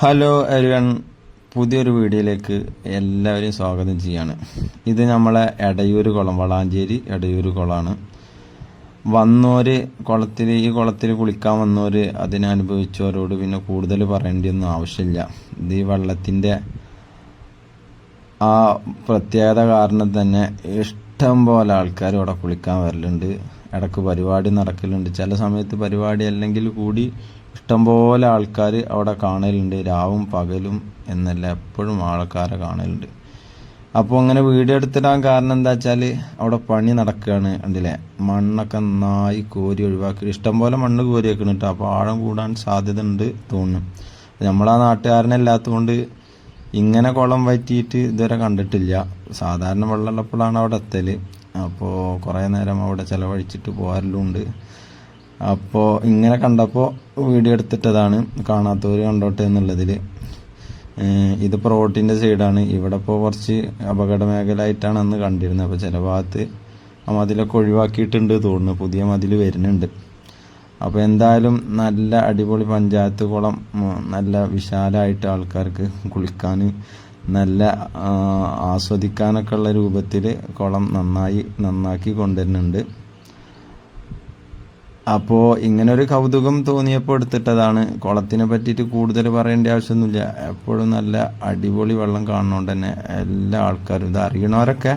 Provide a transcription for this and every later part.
Hello everyone പുതിയൊരു വീഡിയോയിലേക്ക് എല്ലാവരെയും സ്വാഗതം ചെയ്യാണ്. ഇത് നമ്മളെ എടയൂർ കുളം വളാഞ്ചേരി എടയൂർ കുളമാണ് വന്നോർ കുളത്തിൽ ഈ കുളത്തിൽ കുളിക്കാൻ വന്നവർ അതിനനുഭവിച്ചവരോട് പിന്നെ കൂടുതൽ പറയേണ്ടിയൊന്നും ആവശ്യമില്ല. ഇത് ഈ വെള്ളത്തിന്റെ ആ പ്രത്യേകത കാരണം തന്നെ ഇഷ്ടം പോലെ ആൾക്കാർ ഇവിടെ കുളിക്കാൻ വരലുണ്ട്. ഇടയ്ക്ക് പരിപാടി നടക്കലുണ്ട്. ചില സമയത്ത് പരിപാടി അല്ലെങ്കിൽ കൂടി ഇഷ്ടംപോലെ ആൾക്കാർ അവിടെ കാണലുണ്ട്. രാവും പകലും എന്നല്ല എപ്പോഴും ആൾക്കാരെ കാണലുണ്ട്. അപ്പോൾ അങ്ങനെ വീഡിയോ എടുത്തിടാൻ കാരണം എന്താ വെച്ചാൽ അവിടെ പണി നടക്കുകയാണ് കണ്ടില്ലേ? മണ്ണൊക്കെ നന്നായി കോരി ഒഴിവാക്കി. ഇഷ്ടംപോലെ മണ്ണ് കോരി വെക്കണം കേട്ടോ അപ്പോൾ ആഴം കൂടാൻ സാധ്യത ഉണ്ട് തോന്നുന്നു. നമ്മളാ നാട്ടുകാരനല്ലാത്തതുകൊണ്ട് ഇങ്ങനെ കുളം വറ്റിയിട്ട് ഇതുവരെ കണ്ടിട്ടില്ല. സാധാരണ വെള്ളമുള്ളപ്പോഴാണ് അവിടെ എത്തൽ അപ്പോൾ കുറേ നേരം അവിടെ ചിലവഴിച്ചിട്ട് പോകാറിലുണ്ട് അപ്പോൾ ഇങ്ങനെ കണ്ടപ്പോൾ വീഡിയോ എടുത്തിട്ടതാണ് കാണാത്തവർ കണ്ടോട്ടെ എന്നുള്ളതിൽ ഇതിപ്പോൾ റോട്ടിന്റെ സൈഡാണ് ഇവിടെ ഇപ്പോൾ കുറച്ച് അപകട മേഖലയായിട്ടാണ് അന്ന് കണ്ടിരുന്നത്. അപ്പോൾ ചില ഭാഗത്ത് ആ മതിലൊക്കെ ഒഴിവാക്കിയിട്ടുണ്ട് തോന്നുന്നു. പുതിയ മതിൽ വരുന്നുണ്ട്. അപ്പോൾ എന്തായാലും നല്ല അടിപൊളി പഞ്ചായത്ത് കുളം നല്ല വിശാലമായിട്ട് ആൾക്കാർക്ക് കുളിക്കാൻ നല്ല ആസ്വദിക്കാനൊക്കെ ഉള്ള രൂപത്തിൽ കുളം നന്നായി നന്നാക്കി കൊണ്ടുവരുന്നുണ്ട്. അപ്പോൾ ഇങ്ങനെ ഒരു കൗതുകം തോന്നിയപ്പോൾ എടുത്തിട്ടതാണ്. കുളത്തിനെ പറ്റിയിട്ട് കൂടുതൽ പറയേണ്ട ആവശ്യമൊന്നുമില്ല. എപ്പോഴും നല്ല അടിപൊളി വെള്ളം കാണുന്നതുകൊണ്ട് തന്നെ എല്ലാ ആൾക്കാരും ഇത് അറിയണവരൊക്കെ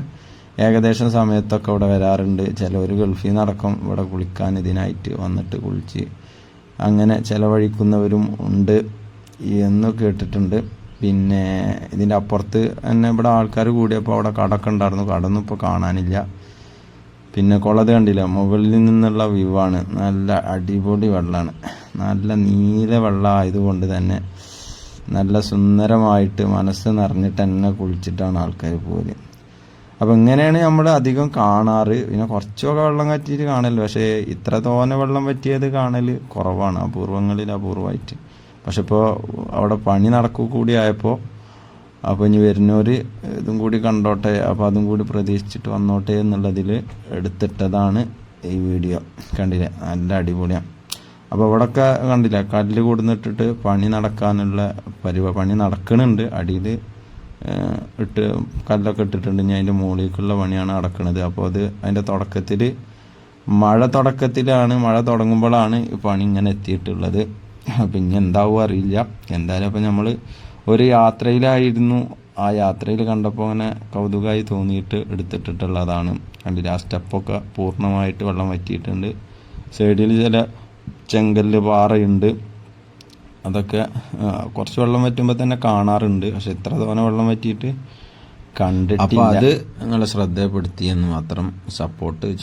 ഏകദേശം സമയത്തൊക്കെ ഇവിടെ വരാറുണ്ട്. ചില ഒരു ഗൾഫിൽ നടക്കും ഇവിടെ കുളിക്കാൻ ഇതിനായിട്ട് വന്നിട്ട് കുളിച്ച് അങ്ങനെ ചിലവഴിക്കുന്നവരും ഉണ്ട് എന്ന് കേട്ടിട്ടുണ്ട്. പിന്നെ ഇതിന്റെ അപ്പുറത്ത് തന്നെ ഇവിടെ ആൾക്കാർ കൂടിയപ്പോൾ അവിടെ കടക്കെ ഉണ്ടായിരുന്നു. കടൊന്നും ഇപ്പോൾ കാണാനില്ല. പിന്നെ കുളത് കണ്ടില്ല? മുകളിൽ നിന്നുള്ള വ്യൂ ആണ് നല്ല അടിപൊളി വെള്ളമാണ് നല്ല നീല വെള്ളം ആയതുകൊണ്ട് തന്നെ നല്ല സുന്ദരമായിട്ട് മനസ്സ് നിറഞ്ഞിട്ട് തന്നെ കുളിച്ചിട്ടാണ് ആൾക്കാർ പോയത് അപ്പം ഇങ്ങനെയാണ് നമ്മൾ അധികം കാണാറ്. പിന്നെ കുറച്ചൊക്കെ വെള്ളം കറ്റിയിട്ട് കാണൽ. പക്ഷേ ഇത്ര തോനെ വെള്ളം പറ്റിയത് കാണൽ കുറവാണ്. അപൂർവങ്ങളിൽ അപൂർവമായിട്ട് പക്ഷെ ഇപ്പോൾ അവിടെ പണി നടക്കൂ കൂടി ആയപ്പോൾ അപ്പോൾ ഇനി വരുന്നവർ ഇതും കൂടി കണ്ടോട്ടെ. അപ്പോൾ അതും കൂടി പ്രതീക്ഷിച്ചിട്ട് വന്നോട്ടെ എന്നുള്ളതിൽ എടുത്തിട്ടതാണ് ഈ വീഡിയോ. കണ്ടില്ലേ? നല്ല അടിപൊളിയാണ് അപ്പോൾ ഇവിടെയൊക്കെ കണ്ടില്ല? കല്ല് കൊടുന്നിട്ടിട്ട് പണി നടക്കാനുള്ള പരിപാടി പണി നടക്കണുണ്ട്. അടിയിൽ ഇട്ട് കല്ലൊക്കെ ഇട്ടിട്ടുണ്ട്. ഇനി അതിന്റെ മുകളിലേക്കുള്ള പണിയാണ് നടക്കുന്നത് അപ്പോൾ അത് അതിന്റെ തുടക്കത്തിൽ മഴ തുടക്കത്തിലാണ് മഴ തുടങ്ങുമ്പോഴാണ് ഈ പണി ഇങ്ങനെ എത്തിയിട്ടുള്ളത്. അപ്പം ഇനി എന്താവും അറിയില്ല. എന്തായാലും അപ്പം നമ്മൾ ഒരു യാത്രയിലായിരുന്നു. ആ യാത്രയിൽ കണ്ടപ്പോൾ അങ്ങനെ കൗതുകമായി തോന്നിയിട്ട് എടുത്തിട്ടിട്ടുള്ളതാണ്. കണ്ടില്ല ആ സ്റ്റെപ്പൊക്കെ പൂർണമായിട്ട് വെള്ളം വറ്റിയിട്ടുണ്ട്. സൈഡിൽ ചില ചെങ്കല്ല് പാറയുണ്ട്. അതൊക്കെ കുറച്ച് വെള്ളം വറ്റുമ്പോൾ തന്നെ കാണാറുണ്ട്. പക്ഷെ ഇത്ര തോനെ വെള്ളം വറ്റിയിട്ട് അപ്പോൾ അത് നിങ്ങളെ ശ്രദ്ധപ്പെടുത്തി എന്ന് മാത്രം സപ്പോർട്ട് ചെയ്യും